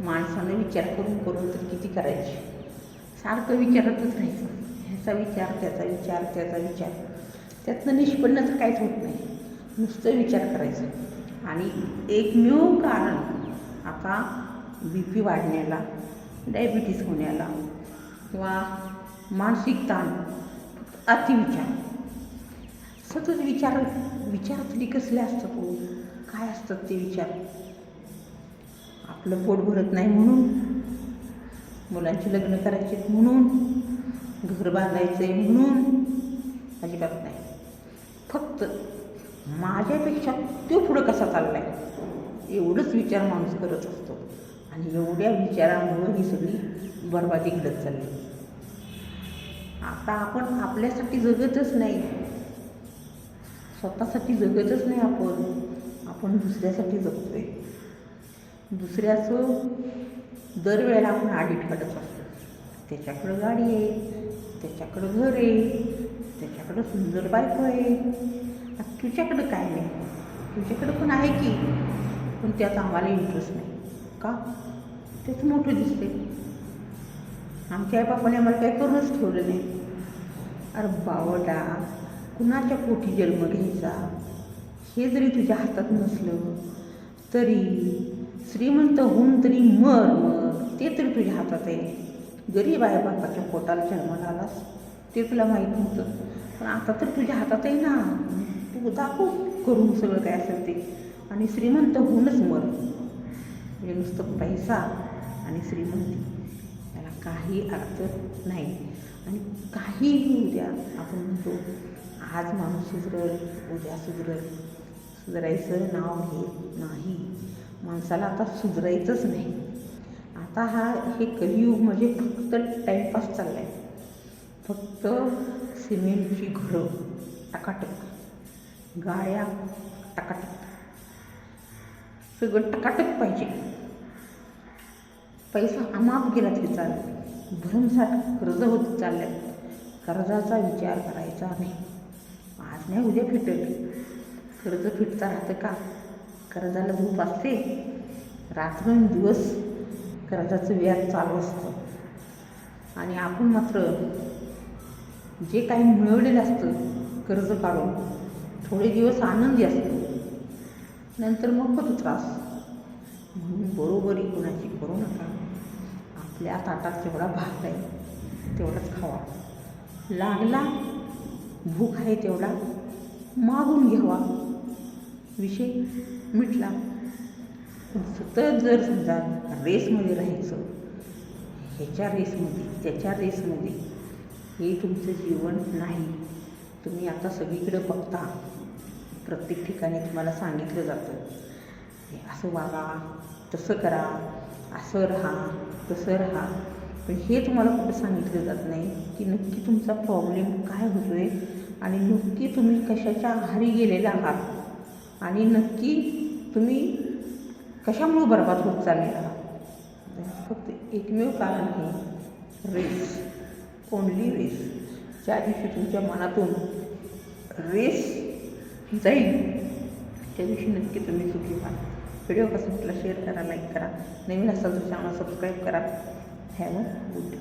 माणसानं विचार करून करून तर किती करायची? सारखं विचारातच राहायचं. ह्याचा विचार त्याचा विचार त्याचा विचार. त्यातनं निष्पन्न तर काहीच होत नाही. नुसतं विचार करायचं. आणि एकमेव कारण आता बी पी वाढण्याला डायबिटीस होण्याला किंवा मानसिक ताण अतिविचार. सतत विचार विचार तरी कसले असतात हो? काय असतात ते विचार? आपलं पोट भरत नाही म्हणून. मुलांची लग्न करायची म्हणून. घर बांधायचं आहे म्हणून. अजिबात नाही. फक्त माझ्यापेक्षा तो पुढं कसा चालला आहे एवढंच विचार माणूस करत असतो. आणि एवढ्या विचारामुळं ही सगळी बरबादी घडत चालली. आता आपण आपल्यासाठी जगतच नाही. स्वतःसाठी जगतच नाही आपण. आपण दुसऱ्यासाठी जगतोय. दुसऱ्याचं दरवेळेला आपण आडिट काढत असतो. त्याच्याकडं गाडी आहे त्याच्याकडं घर आहे त्याच्याकडं सुंदर बायको आहे. तुझ्याकडं काय नाही तुझ्याकडं पण आहे की पण त्यात आम्हाला इंटरेस्ट नाही. का? तेच मोठं दिसते आमच्या आईबापाने आम्हाला काही करूनच ठेवलं नाही. अरे बावडा कुणाच्या पोटी जन्म घ्यायचा? हे जरी तुझ्या हातात नसलं तरी श्रीमंत होऊन तरी मर मर ते तरी तुझ्या हातात आहे. गरीब आहे बापाच्या पोटाला जन्माला आलास ते तुला माहीत नव्हतं. पण आता तर तुझ्या हातात आहे ना. तू दाखव करून सगळं काय असेल ते. आणि श्रीमंत होऊनच मर. म्हणजे नुसतं पैसा आणि श्रीमंती. याला काही अर्थ नाही. आणि काहीही उद्या आपण म्हणतो आज माणूस सुधरल उद्या सुधरल. सुधरायचं नाव घे नाही. माणसाला आता सुधरायचंच नाही. आता हा हे कलियुग म्हणजे फक्त टाईमपास चालला आहे फक्त सिमेंटची घरं टकाटक. गाड्या टकाटक. सगळं टकाटक पाहिजे. पैसा अमाप गेला तरी चालेल. भरमसाठ कर्ज होत चालल्यात. कर्जाचा विचार करायचा नाही. आज नाही उद्या फिटेल. कर्ज फिटता राहतं का? कर्जाला धूप असते. रात्रंदिवस कर्जाचं व्याज चालू असतं. आणि आपण मात्र जे काही मिळवलेलं असतं कर्ज काढून थोडे दिवस आनंदी असतो. नंतर मग होतो त्रास. म्हणून बरोबरी कोणाची करू नका. आपल्या ताटात जेवढा भात आहे तेवढाच खावा. लागला भूक आहे तेवढा मागून घ्यावा. विषय मिटला. सतत जर समजा रेसमध्ये राहायचं ह्याच्या रेसमध्ये त्याच्या रेसमध्ये हे तुमचं जीवन नाही. तुम्ही आता सगळीकडे बघता. प्रत्येक ठिकाणी तुम्हाला सांगितलं जातं. असं वागा तसं करा असं राहा तसं राहा. पण हे तुम्हाला कुठं सांगितलं जात नाही की नक्की तुमचा प्रॉब्लेम काय होतो आहे आणि नक्की तुम्ही कशाच्या आहारी गेलेला आहात. आणि नक्की तुम्ही कशामुळे बर्बाद होत चालले आहात? फक्त एकमेव कारण हे रेस ओनली रेस ज्या दिवशी तुमच्या मनातून रेस जाईल त्या दिवशी नक्की तुम्ही सुखी व्हाल. व्हिडिओ कसा म्हटला शेअर करा लाईक करा. नवीन असाल तर चॅनल सबस्क्राईब करा. Have a good day